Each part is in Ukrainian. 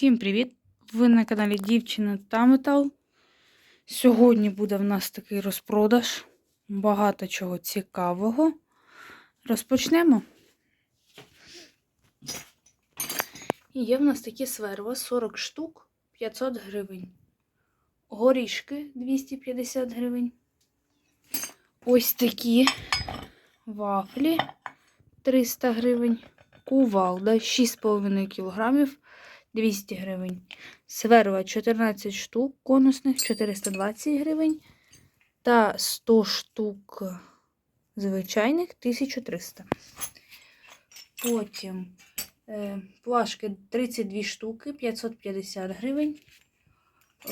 Всім привіт! Ви на каналі Дівчина та Метал. Сьогодні буде в нас такий розпродаж. Багато чого цікавого. Розпочнемо. І є в нас такі сверва 40 штук 500 гривень. Горішки 250 гривень. Ось такі вафлі 300 гривень. Кувалда 6,5 кг 200 гривень. Сверва 14 штук конусних 420 гривень. Та 100 штук звичайних 1300. Потім е, плашки 32 штуки 550 гривень.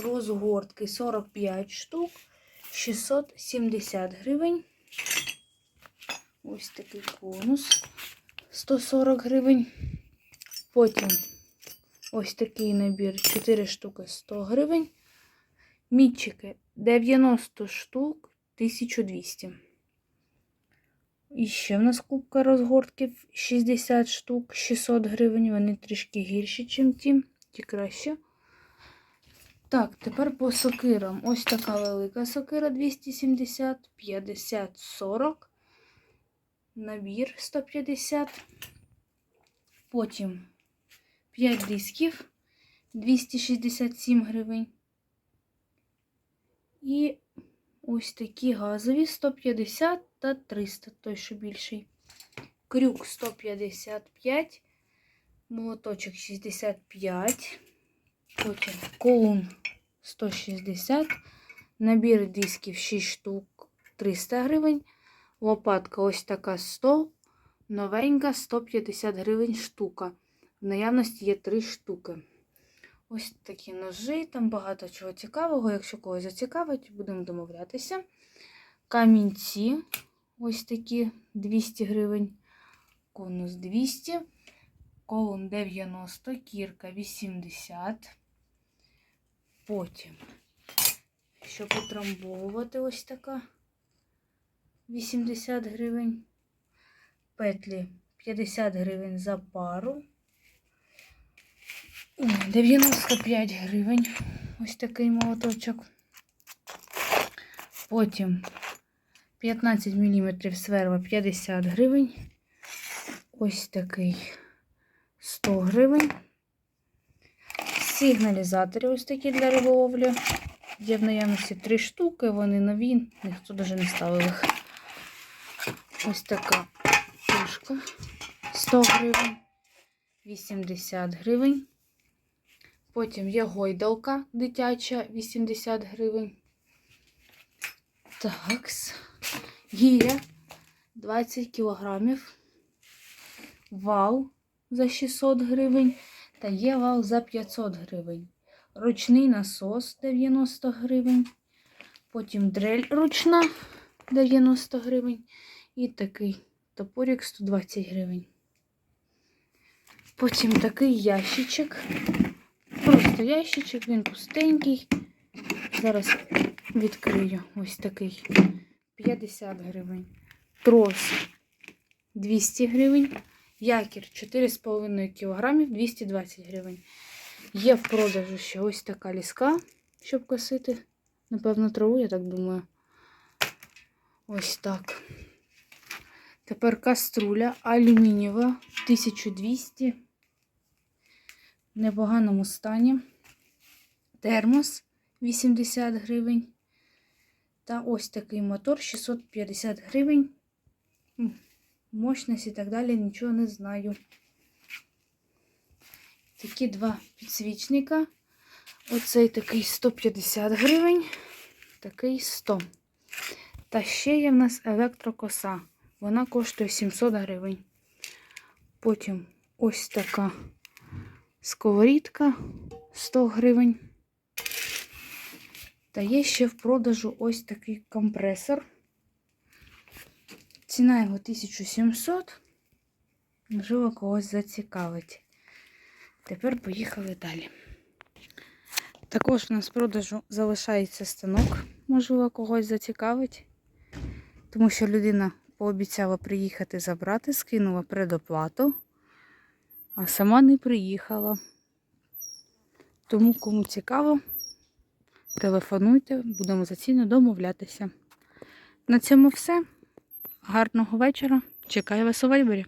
Розгортки 45 штук 670 гривень. Ось такий конус 140 гривень. Потім ось такий набір 4 штуки 100 гривень. Мітчики 90 штук 1200. І ще в нас кубка розгортків 60 штук 600 гривень. Вони трішки гірші, ніж ті, ті краще. Так, тепер по сокирам. Ось така велика сокира 270, 50, 40. Набір 150. Потім 5 дисків 267 гривень. І ось такі газові 150 та 300, той, що більший. Крюк 155, молоточок 65, потім колун 160, набір дисків 6 штук 300 гривень. Лопатка ось така 100, новенька 150 гривень штука. В наявності є 3 штуки. Ось такі ножи, там багато чого цікавого. Якщо когось зацікавить, будемо домовлятися. Камінці ось такі 200 гривень. Конус 200, колон 90, кірка 80. Потім, щоб утрамбовувати ось така 80 гривень. Петлі 50 гривень за пару. 95 гривень. Ось такий молоточок. Потім 15 мм сверва 50 гривень. Ось такий 100 гривень. Сигналізатори ось такі для риболовлі. Є в наявності 3 штуки, вони нові, ніхто навіть не ставив їх. Ось така пушка 100 гривень, 80 гривень. Потім є гойдалка дитяча 80 гривень. Такс. Гіря 20 кілограмів. Вал за 600 гривень. Та є вал за 500 гривень. Ручний насос 90 гривень. Потім дрель ручна 90 гривень. І такий топорик 120 гривень. Потім такий ящичок. Просто ящичок, він пустенький. Зараз відкрию ось такий 50 гривень. Трос 200 гривень. Якір 4,5 кг 220 гривень. Є в продажу ще ось така ліска, щоб косити. Напевно, траву, я так думаю. Ось так. Тепер каструля алюмінієва 1200 в непоганому стані. Термос 80 гривень. Та ось такий мотор 650 гривень. Мощність і так далі, нічого не знаю. Такі два підсвічника. Оцей такий 150 гривень, такий 100. Та ще є в нас електрокоса. Вона коштує 700 гривень. Потім ось така сковорідка 100 гривень. Та є ще в продажу ось такий компресор. Ціна його 1700. Можливо, когось зацікавить. Тепер поїхали далі. Також у нас в продажу залишається станок, можливо, когось зацікавить. Тому що людина пообіцяла приїхати забрати, скинула предоплату, а сама не приїхала. Тому кому цікаво, телефонуйте, будемо за домовлятися. На цьому все. Гарного вечора. Чекаю вас у вайбері.